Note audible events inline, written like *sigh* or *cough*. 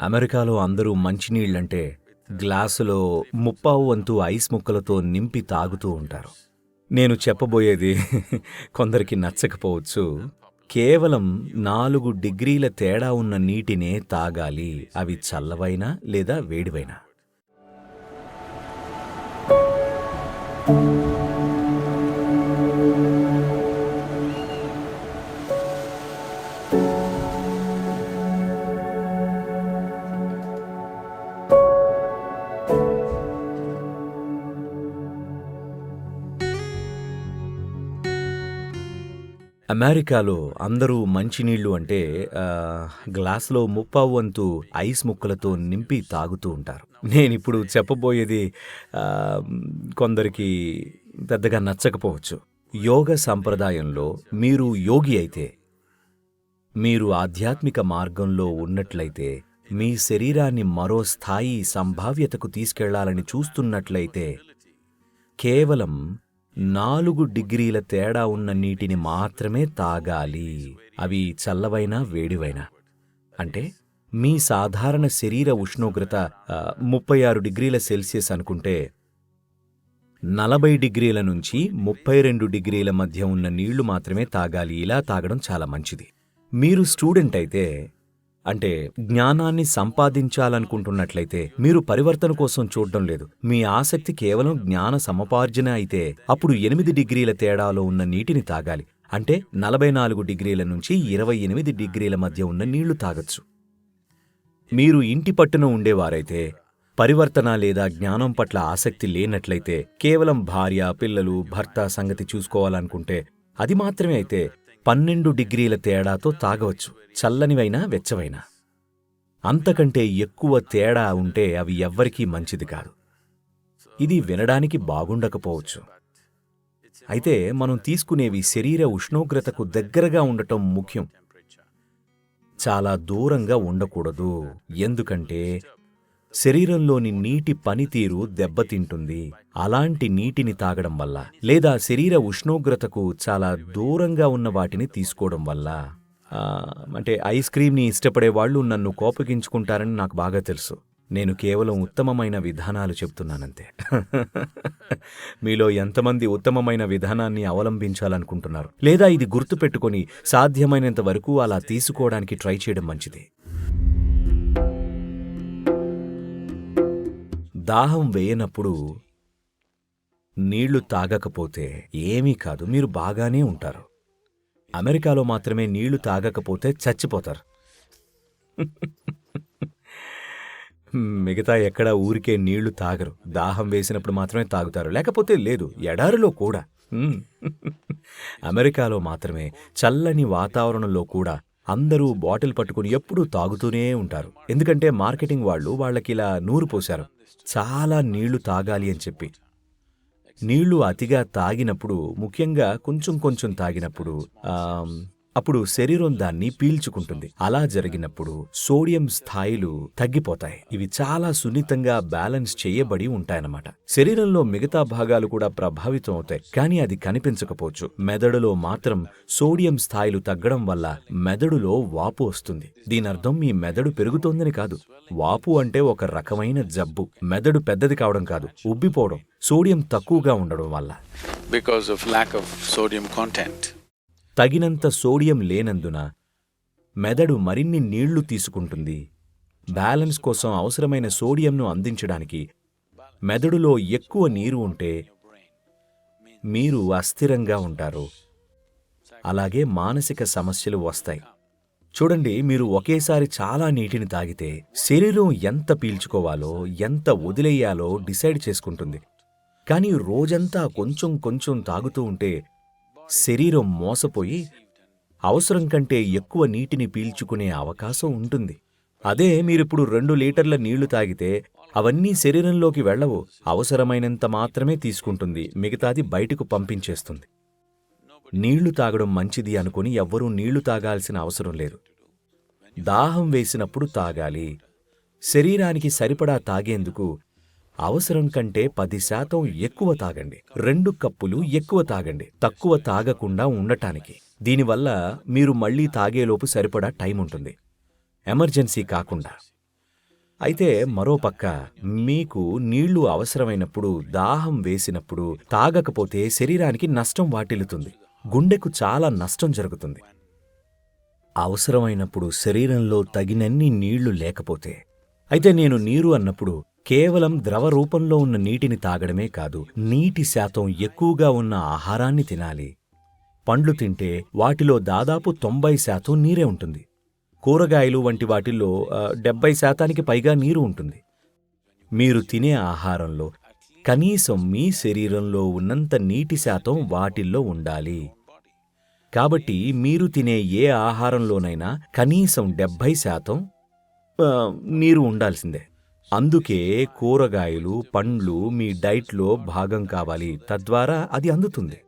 అమెరికాలో అందరూ మంచినీళ్ళంటే గ్లాసులో ముప్పావు వంతు ఐస్ ముక్కలతో నింపి తాగుతూ ఉంటారు. నేను చెప్పబోయేది *laughs* కొందరికి నచ్చకపోవచ్చు. కేవలం నాలుగు డిగ్రీల తేడా ఉన్న నీటినే తాగాలి. అవి చల్లవైనా లేదా వేడివైనా. అమెరికాలో అందరూ మంచినీళ్ళు అంటే గ్లాస్లో గ్లాసులో ముప్పావు వంతు ఐస్ ముక్కలతో నింపి తాగుతూ ఉంటారు. నేనిప్పుడు చెప్పబోయేది కొందరికి పెద్దగా నచ్చకపోవచ్చు. యోగ సంప్రదాయంలో మీరు యోగి అయితే మీరు ఆధ్యాత్మిక మార్గంలో ఉన్నట్లయితే మీ శరీరాన్ని మరో స్థాయి సంభావ్యతకు తీసుకెళ్ళాలని చూస్తున్నట్లయితే కేవలం నాలుగు డిగ్రీల తేడా ఉన్న నీటిని మాత్రమే తాగాలి. అవి చల్లవైనా వేడివైనా. అంటే మీ సాధారణ శరీర ఉష్ణోగ్రత ముప్పై ఆరు డిగ్రీల సెల్సియస్ అనుకుంటే నలభై డిగ్రీల నుంచి ముప్పై రెండు డిగ్రీల మధ్య ఉన్న నీళ్ళు మాత్రమే తాగాలి. ఇలా తాగడం చాలా మంచిది. మీరు స్టూడెంట్ అయితే అంటే జ్ఞానాన్ని సంపాదించాలనుకుంటున్నట్లయితే మీరు పరివర్తన కోసం చూడడం లేదు. మీ ఆసక్తి కేవలం జ్ఞాన సమపార్జన అయితే అప్పుడు ఎనిమిది డిగ్రీల తేడాలో ఉన్న నీటిని తాగాలి. అంటే నలభై నాలుగు డిగ్రీల నుంచి ఇరవై ఎనిమిది డిగ్రీల మధ్య ఉన్న నీళ్ళు తాగొచ్చు. మీరు ఇంటి పట్టున ఉండేవారైతే పరివర్తన లేదా జ్ఞానం పట్ల ఆసక్తి లేనట్లయితే కేవలం భార్య పిల్లలు భర్త సంగతి చూసుకోవాలనుకుంటే అది మాత్రమే అయితే పన్నెండు డిగ్రీల తేడాతో తాగవచ్చు చల్లనివైనా వెచ్చవైనా. అంతకంటే ఎక్కువ తేడా ఉంటే అవి ఎవ్వరికీ మంచిది కాదు. ఇది వినడానికి బాగుండకపోవచ్చు. అయితే మనం తీసుకునేవి శరీర ఉష్ణోగ్రతకు దగ్గరగా ఉండటం ముఖ్యం. చాలా దూరంగా ఉండకూడదు ఎందుకంటే శరీరంలోని నీటి పనితీరు దెబ్బతింటుంది. అలాంటి నీటిని తాగడం వల్ల లేదా శరీర ఉష్ణోగ్రతకు చాలా దూరంగా ఉన్న వాటిని తీసుకోవడం వల్ల అంటే ఐస్ క్రీమ్ని ఇష్టపడే వాళ్ళు నన్ను కోపగించుకుంటారని నాకు బాగా తెలుసు. నేను కేవలం ఉత్తమమైన విధానాలు చెప్తున్నానంతే. *laughs* మీలో ఎంతమంది ఉత్తమమైన విధానాన్ని అవలంబించాలనుకుంటున్నారు? లేదా ఇది గుర్తుపెట్టుకొని సాధ్యమైనంత వరకు అలా తీసుకోవడానికి ట్రై చేయడం మంచిది. దాహం వేయనప్పుడు నీళ్ళు తాగకపోతే ఏమీ కాదు. మీరు బాగానే ఉంటారు. అమెరికాలో మాత్రమే నీళ్ళు తాగకపోతే చచ్చిపోతారు. మిగతా ఎక్కడా ఊరికే నీళ్ళు తాగరు. దాహం వేసినప్పుడు మాత్రమే తాగుతారు. లేకపోతే లేదు ఎడారిలో కూడా. అమెరికాలో మాత్రమే చల్లని వాతావరణంలో కూడా అందరూ బాటిల్ పట్టుకుని ఎప్పుడూ తాగుతూనే ఉంటారు. ఎందుకంటే మార్కెటింగ్ వాళ్ళు వాళ్ళకిలా నూరు పోశారు. చాలా నీళ్ళు తాగాలి అని చెప్పి. నీళ్ళు అతిగా తాగినప్పుడు ముఖ్యంగా కొంచెం కొంచెం తాగినప్పుడు అప్పుడు శరీరం దాన్ని పీల్చుకుంటుంది. అలా జరిగినప్పుడు సోడియం స్థాయిలు తగ్గిపోతాయి. ఇవి చాలా సున్నితంగా బ్యాలెన్స్ చేయబడి ఉంటాయన్నమాట. శరీరంలో మిగతా భాగాలు కూడా ప్రభావితం అవుతాయి. కానీ అది కనిపించకపోవచ్చు. మెదడులో మాత్రం సోడియం స్థాయిలు తగ్గడం వల్ల మెదడులో వాపు వస్తుంది. దీనర్థం మీ మెదడు పెరుగుతోందని కాదు. వాపు అంటే ఒక రకమైన జబ్బు. మెదడు పెద్దది కావడం కాదు. ఉబ్బిపోవడం సోడియం తక్కువగా ఉండడం వల్ల. Because of lack of sodium content తగినంత సోడియం లేనందున మెదడు మరిన్ని నీళ్ళు తీసుకుంటుంది. బ్యాలెన్స్ కోసం అవసరమైన సోడియంను అందించడానికి మెదడులో ఎక్కువ నీరు ఉంటే మీరు అస్థిరంగా ఉంటారు. అలాగే మానసిక సమస్యలు వస్తాయి. చూడండి మీరు ఒకేసారి చాలా నీటిని తాగితే శరీరం ఎంత పీల్చుకోవాలో ఎంత వదిలేయాలో డిసైడ్ చేసుకుంటుంది. కానీ రోజంతా కొంచెం కొంచెం తాగుతూ ఉంటే శరీరం మోసపోయి అవసరం కంటే ఎక్కువ నీటిని పీల్చుకునే అవకాశం ఉంటుంది. అదే మీరిప్పుడు రెండు లీటర్ల నీళ్ళు తాగితే అవన్నీ శరీరంలోకి వెళ్ళవు. అవసరమైనంత మాత్రమే తీసుకుంటుంది. మిగతాది బయటకు పంపించేస్తుంది. నీళ్ళు తాగడం మంచిది అనుకుని ఎవ్వరూ నీళ్ళు తాగాల్సిన అవసరం లేదు. దాహం వేసినప్పుడు తాగాలి. శరీరానికి సరిపడా తాగేందుకు అవసరం కంటే పది శాతం ఎక్కువ తాగండి. రెండు కప్పులు ఎక్కువ తాగండి. తక్కువ తాగకుండా ఉండటానికి. దీనివల్ల మీరు మళ్ళీ తాగేలోపు సరిపడా టైం ఉంటుంది. ఎమర్జెన్సీ కాకుండా. అయితే మరోపక్క మీకు నీళ్ళు అవసరమైనప్పుడు దాహం వేసినప్పుడు తాగకపోతే శరీరానికి నష్టం వాటిల్లుతుంది. గుండెకు చాలా నష్టం జరుగుతుంది. అవసరమైనప్పుడు శరీరంలో తగినన్ని నీళ్ళు లేకపోతే. అయితే నేను నీరు అన్నప్పుడు కేవలం ద్రవ రూపంలో ఉన్న నీటిని తాగడమే కాదు నీటి శాతం ఎక్కువగా ఉన్న ఆహారాన్ని తినాలి. పండ్లు తింటే వాటిలో దాదాపు తొంభై శాతం నీరే ఉంటుంది. కూరగాయలు వంటి వాటిల్లో డెబ్బై శాతానికి పైగా నీరు ఉంటుంది. మీరు తినే ఆహారంలో కనీసం మీ శరీరంలో ఉన్నంత నీటి శాతం వాటిల్లో ఉండాలి. కాబట్టి మీరు తినే ఏ ఆహారంలోనైనా కనీసం డెబ్భై శాతం నీరు ఉండాల్సిందే. అందుకే కూరగాయలు పండ్లు మీ డైట్లో భాగం కావాలి. తద్వారా అది అందుతుంది.